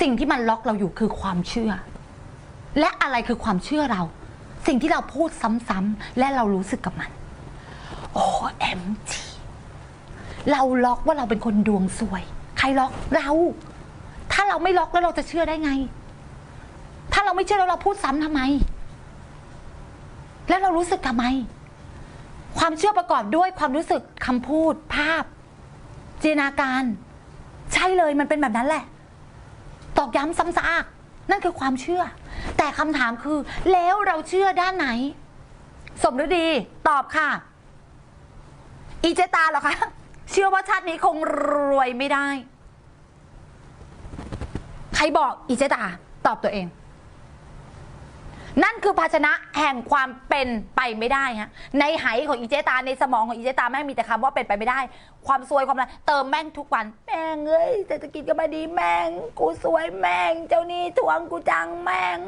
สิ่งที่มันล็อกเราอยู่คือความเชื่อ และอะไรคือความเชื่อเรา สิ่งที่เราพูดซ้ำๆและเรารู้สึกกับมัน โอ้เอ็มจีเราล็อกว่าเราเป็นคนดวงสวย ใครล็อกเรา ถ้าเราไม่ล็อกแล้วเราจะเชื่อได้ไง ถ้าเราไม่เชื่อแล้วเราพูดซ้ำทำไม แล้วเรารู้สึกทำไม ความเชื่อประกอบด้วยความรู้สึกคำพูดภาพจินตนาการ ใช่เลยมันเป็นแบบนั้นแหละ ตอกย้ำซ้ำซากนั่นคือความเชื่อ แต่คำถามคือ แล้วเราเชื่อด้านไหน สมฤดี ตอบค่ะ อีเจตาเหรอคะ เชื่อว่าชาตินี้คงรวยไม่ได้ ใครบอกอีเจตา ตอบตัวเอง นั่นคือภาชนะแห่งความเป็นไปไม่ได้ฮะในไหของอีเจตาในสมองของอีเจตาแม่งมีแต่คำว่าเป็นไปไม่ได้ ความซวยความอะไรเติมแม่งทุกวัน แม่งเอ้ยเศรษฐกิจก็ไม่ดีแม่ง กูซวยแม่ง เจ้าหนี้ทวงกูจังแม่ง